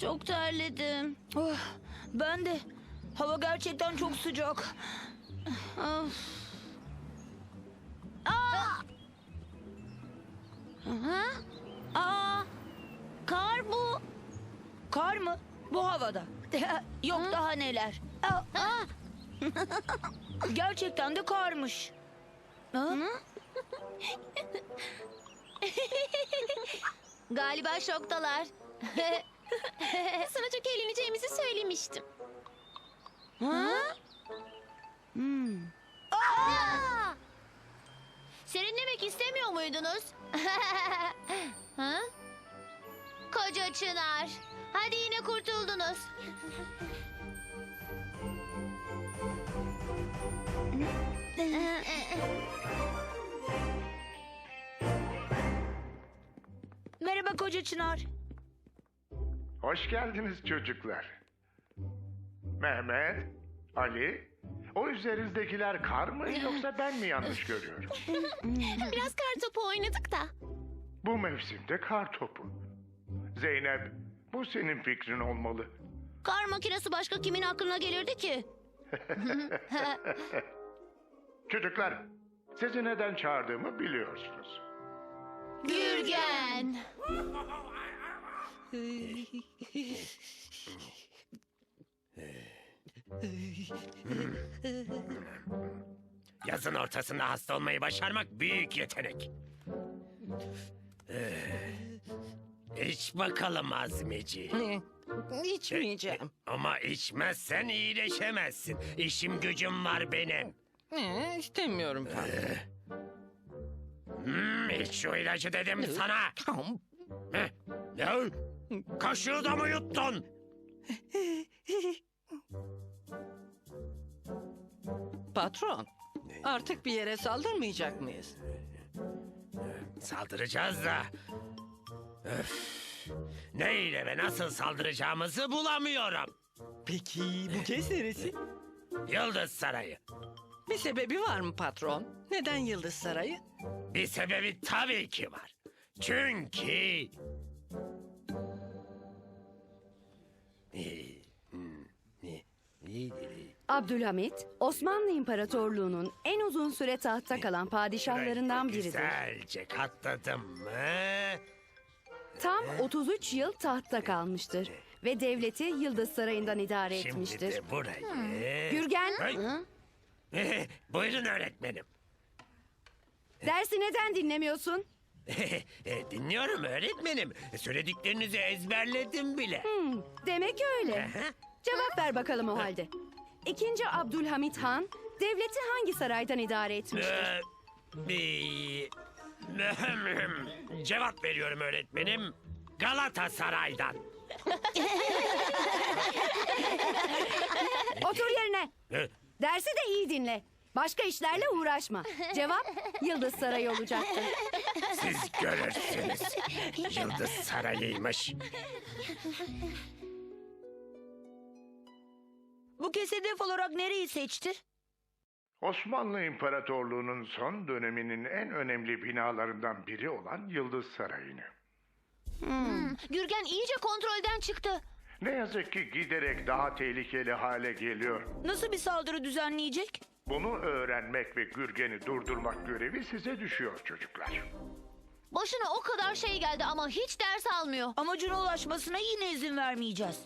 Çok terledim. Oh, ben de. Hava gerçekten çok sıcak. Of. Aa! Ha? Aa! Kar bu. Kar mı? Bu havada. Yok daha neler. Aa, Aa! gerçekten de karmış. Ha? Galiba şoktalar. Sana çok eğleneceğimizi söylemiştim. ha? Hmm. Aa! Serinlemek istemiyor muydunuz? ha? Koca Çınar. Hadi yine kurtuldunuz. Merhaba koca Çınar. Hoş geldiniz çocuklar. Mehmet, Ali, o üzerinizdekiler kar mı yoksa ben mi yanlış görüyorum? Biraz kar topu oynadık da. Bu mevsimde kar topu. Zeynep, bu senin fikrin olmalı. Kar makinesi başka kimin aklına gelirdi ki? Çocuklar, sizi neden çağırdığımı biliyorsunuz. Gürgen. Yazın ortasında hasta olmayı başarmak büyük yetenek. İç bakalım Azmici. İçmeyeceğim. Ama içmezsen iyileşemezsin. İşim gücüm var benim. Ee, istemiyorum patron. Hmm, iç şu ilacı dedim sana. Heh, Ne? Kaşığı da mı yuttun? Patron, artık bir yere saldırmayacak mıyız? Saldıracağız da. Öf. Neyle ve nasıl saldıracağımızı bulamıyorum. Peki bu kez neresi? Yıldız Sarayı. Bir sebebi var mı patron? Neden Yıldız Sarayı? Bir sebebi tabii ki var. Çünkü... Abdülhamit, Osmanlı İmparatorluğu'nun en uzun süre tahtta kalan padişahlarından biridir. Güzelce katladım mı? Tam 33 yıl tahtta kalmıştır ve devleti Yıldız Sarayı'ndan idare Şimdi etmiştir. de burayı... Gürgen, Ay. Buyurun öğretmenim. dersi neden dinlemiyorsun? E, Dinliyorum öğretmenim. Söylediklerinizi ezberledim bile. Hmm, demek öyle. Cevap ver bakalım o halde. İkinci Abdülhamit Han, devleti hangi saraydan idare etmiştir? Ee, bir... Cevap veriyorum öğretmenim. Galatasaray'dan. Otur yerine. Ee, Dersi de iyi dinle. Başka işlerle uğraşma. Cevap Yıldız Sarayı olacaktır. Siz görürsünüz. Yıldız Sarayı'ymış. Bu kez hedef olarak nereyi seçti? Osmanlı İmparatorluğu'nun son döneminin en önemli binalarından biri olan Yıldız Sarayı'nı. Gürgen iyice kontrolden çıktı. Ne yazık ki giderek daha tehlikeli hale geliyor. Nasıl bir saldırı düzenleyecek? Bunu öğrenmek ve Gürgen'i durdurmak görevi size düşüyor çocuklar. Başına o kadar şey geldi ama hiç ders almıyor. Amacına ulaşmasına yine izin vermeyeceğiz.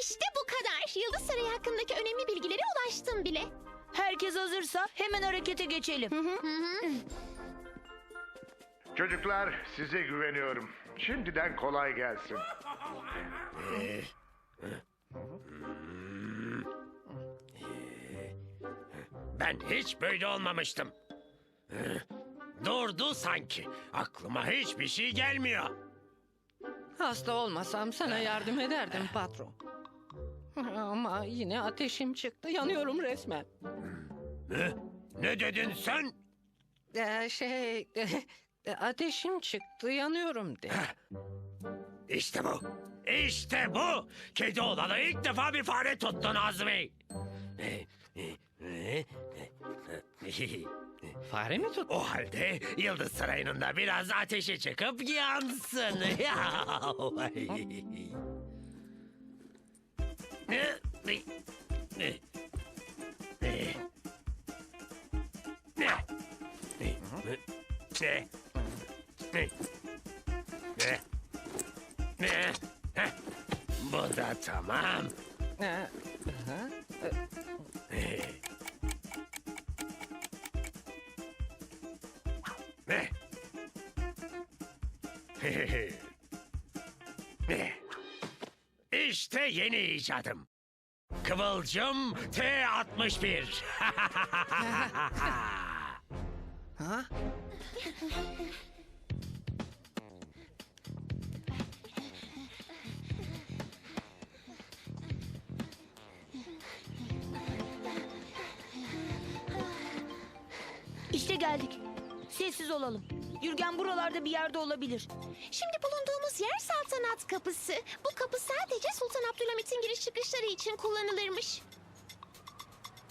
İşte bu kadar. Yıldız Sarayı hakkındaki önemli bilgilere ulaştım bile. Herkes hazırsa hemen harekete geçelim. Çocuklar size güveniyorum. Şimdiden kolay gelsin. Ben hiç böyle olmamıştım. Durdu sanki. Aklıma hiçbir şey gelmiyor. Hasta olmasam sana yardım ederdim patron. Ama yine ateşim çıktı. Yanıyorum resmen. Ne? Ne dedin sen? Ee, şey... ateşim çıktı. Yanıyorum de. İşte bu. İşte bu. Kedi olalı ilk defa bir fare tuttun Azmi. Fare mi tuttu? O halde Yıldız Sarayı'nın da biraz ateşi çıkıp yansın. Bu da tamam. Ee? İşte yeni icadım. Kıvılcım T61. ha? İşte geldik. Sessiz olalım. Gürgen buralarda bir yerde olabilir. Şimdi bulunduğumuz yer saltanat kapısı. Bu kapı sadece Sultan Abdülhamit'in giriş çıkışları için kullanılırmış.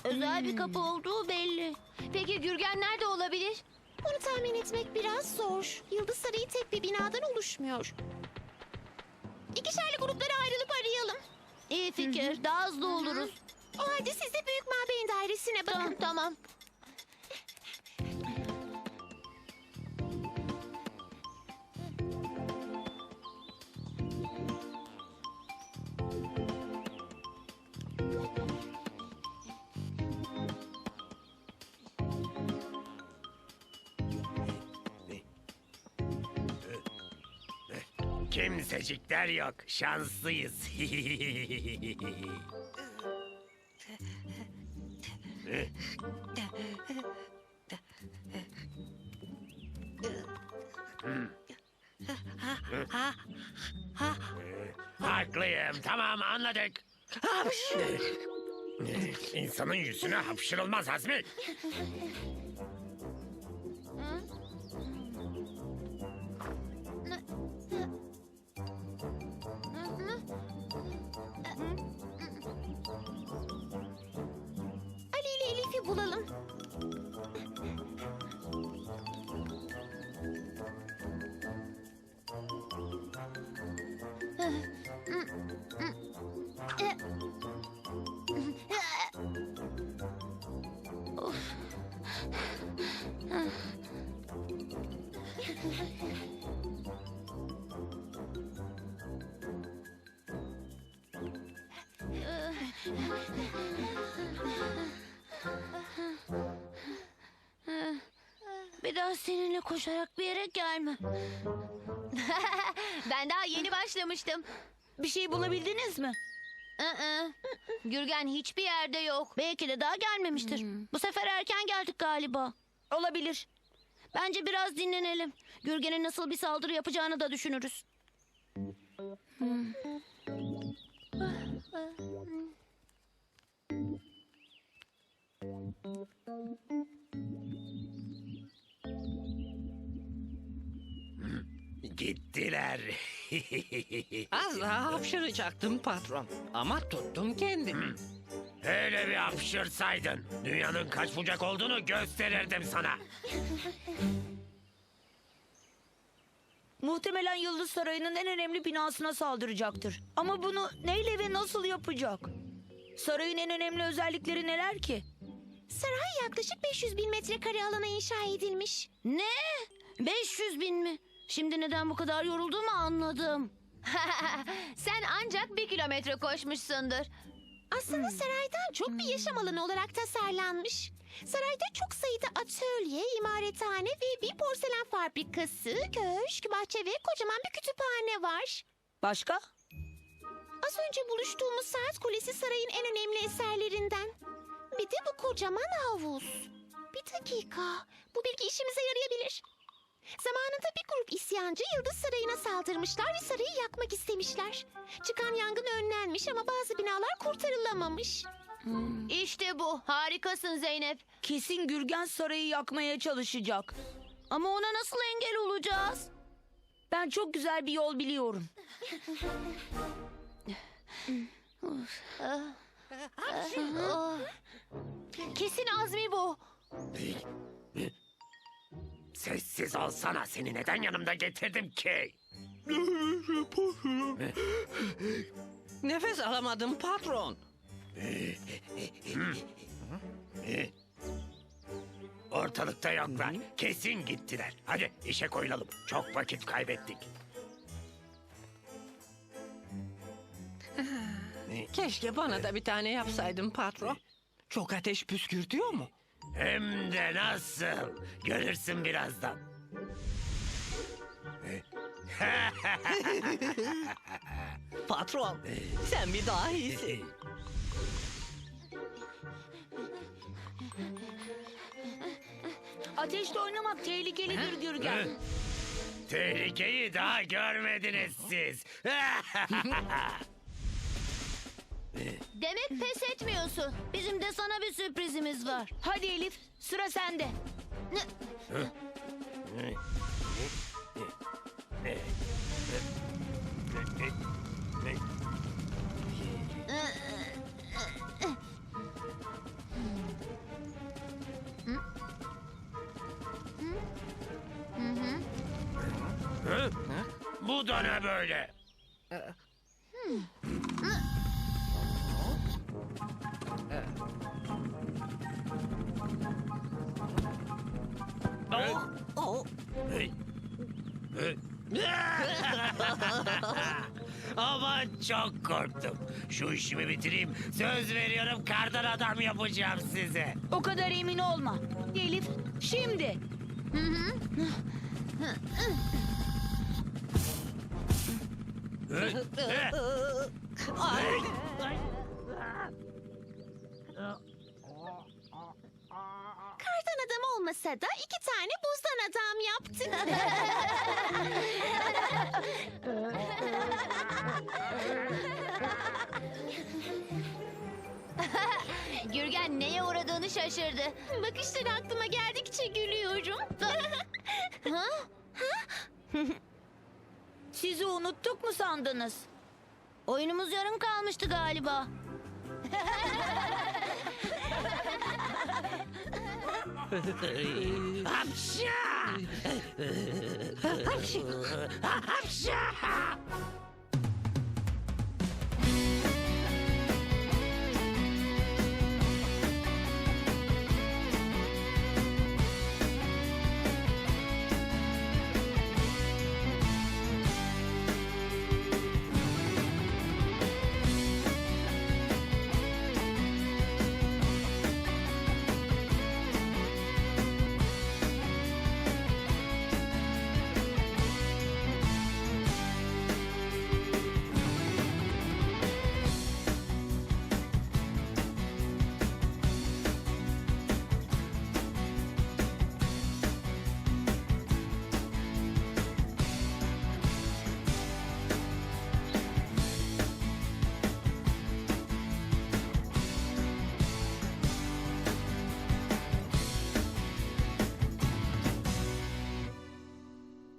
Özel bir kapı olduğu belli. Peki Gürgen nerede olabilir? Bunu tahmin etmek biraz zor. Yıldız Sarayı tek bir binadan oluşmuyor. İkişerli gruplara ayrılıp arayalım. İyi fikir. Daha hızlı oluruz. O halde siz de Büyük Mabeyin Dairesi'ne bakın. Tamam tamam. Kimsecikler yok. Şanslıyız. Haklıyım. Tamam anladık. İnsanın yüzüne hapşırılmaz Azmi. Elif'i bulalım. Bir daha seninle koşarak bir yere gelme. ben daha yeni başlamıştım. Bir şey bulabildiniz mi? Iı. Gürgen hiçbir yerde yok. Belki de daha gelmemiştir. Bu sefer erken geldik galiba. Olabilir. Bence biraz dinlenelim. Gürgen'in nasıl bir saldırı yapacağını da düşünürüz. Gittiler. Az daha hapşıracaktım patron. Ama tuttum kendimi. Öyle bir hapşırsaydın. Dünyanın kaç bucak olduğunu gösterirdim sana. Muhtemelen Yıldız Sarayı'nın en önemli binasına saldıracaktır. Ama bunu neyle ve nasıl yapacak? Sarayın en önemli özellikleri neler ki? Saray yaklaşık 500 bin metrekare alana inşa edilmiş. Ne? 500 bin mi? Şimdi neden bu kadar yorulduğumu anladım. Sen ancak bir kilometre koşmuşsundur. Aslında saraydan çok bir yaşam alanı olarak tasarlanmış. Sarayda çok sayıda atölye, imarethane ve bir porselen fabrikası, köşk, bahçe ve kocaman bir kütüphane var. Başka? Az önce buluştuğumuz saat kulesi sarayın en önemli eserlerinden. Bir de bu kocaman havuz. Bir dakika. Bu bilgi işimize yarayabilir. Zamanında bir grup isyancı Yıldız Sarayı'na saldırmışlar ve sarayı yakmak istemişler. Çıkan yangın önlenmiş ama bazı binalar kurtarılamamış. İşte bu. Harikasın Zeynep. Kesin Gürgen Sarayı yakmaya çalışacak. Ama ona nasıl engel olacağız? Ben çok güzel bir yol biliyorum. Oh. Kesin Azmi bu. Sessiz olsana. Seni neden yanımda getirdim ki? Nefes alamadım patron. Ortalıkta yoklar. Kesin gittiler. Hadi işe koyulalım. Çok vakit kaybettik. Keşke bana da bir tane yapsaydın patron. Çok ateş püskürtüyor mu? Hem de nasıl? Görürsün birazdan. Patron, sen bir daha iyisin. Ateşle oynamak tehlikelidir Gürgen. Tehlikeyi daha görmediniz siz. Demek pes etmiyorsun. Bizim de sana bir sürprizimiz var. Hadi Elif sıra sende. Bu da ne böyle? Ama çok korktum. Şu işimi bitireyim. Söz veriyorum kardan adam yapacağım size. O kadar emin olma. Elif şimdi. ay, Kardan adam olmasa da iki tane buzdan adam yaptık. şaşırdı. Bakışları aklıma geldikçe gülüyorum. Ha? Sizi unuttuk mu sandınız? Oyunumuz yarım kalmıştı galiba. Hapşa! Hapşa!